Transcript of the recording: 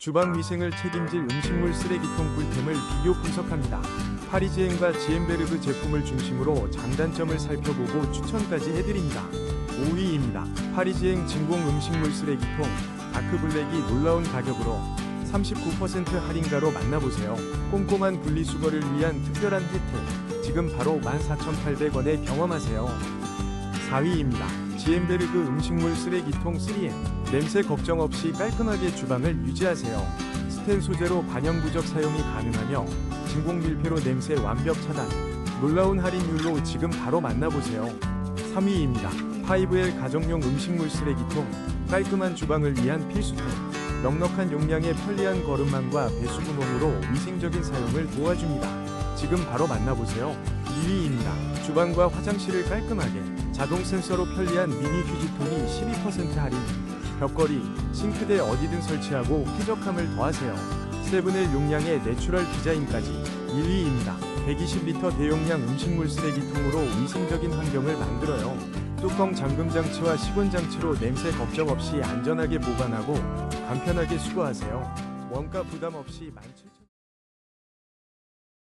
주방 위생을 책임질 음식물 쓰레기통 꿀템을 비교 분석합니다. 파리지앵과 지엠베르그 제품을 중심으로 장단점을 살펴보고 추천까지 해드립니다. 5위입니다. 파리지앵 진공 음식물 쓰레기통 다크블랙이 놀라운 가격으로 39% 할인가로 만나보세요. 꼼꼼한 분리수거를 위한 특별한 혜택 지금 바로 14,800원에 경험하세요. 4위입니다. 지엠베르그 음식물 쓰레기통 3M 냄새 걱정 없이 깔끔하게 주방을 유지하세요. 스텐 소재로 반영 부적 사용이 가능하며 진공 밀폐로 냄새 완벽 차단. 놀라운 할인율로 지금 바로 만나보세요. 3위입니다. 5L 가정용 음식물 쓰레기통 깔끔한 주방을 위한 필수품. 넉넉한 용량의 편리한 거름망과 배수구멍으로 위생적인 사용을 도와줍니다. 지금 바로 만나보세요. 2위입니다. 주방과 화장실을 깔끔하게 자동 센서로 편리한 미니 휴지통이 12% 할인. 벽걸이, 싱크대 어디든 설치하고 쾌적함을 더하세요. 세븐의 용량의 내추럴 디자인까지 1위입니다. 120리터 대용량 음식물 쓰레기통으로 위생적인 환경을 만들어요. 뚜껑 잠금 장치와 시건 장치로 냄새 걱정 없이 안전하게 보관하고 간편하게 수거하세요. 원가 부담 없이 17,000원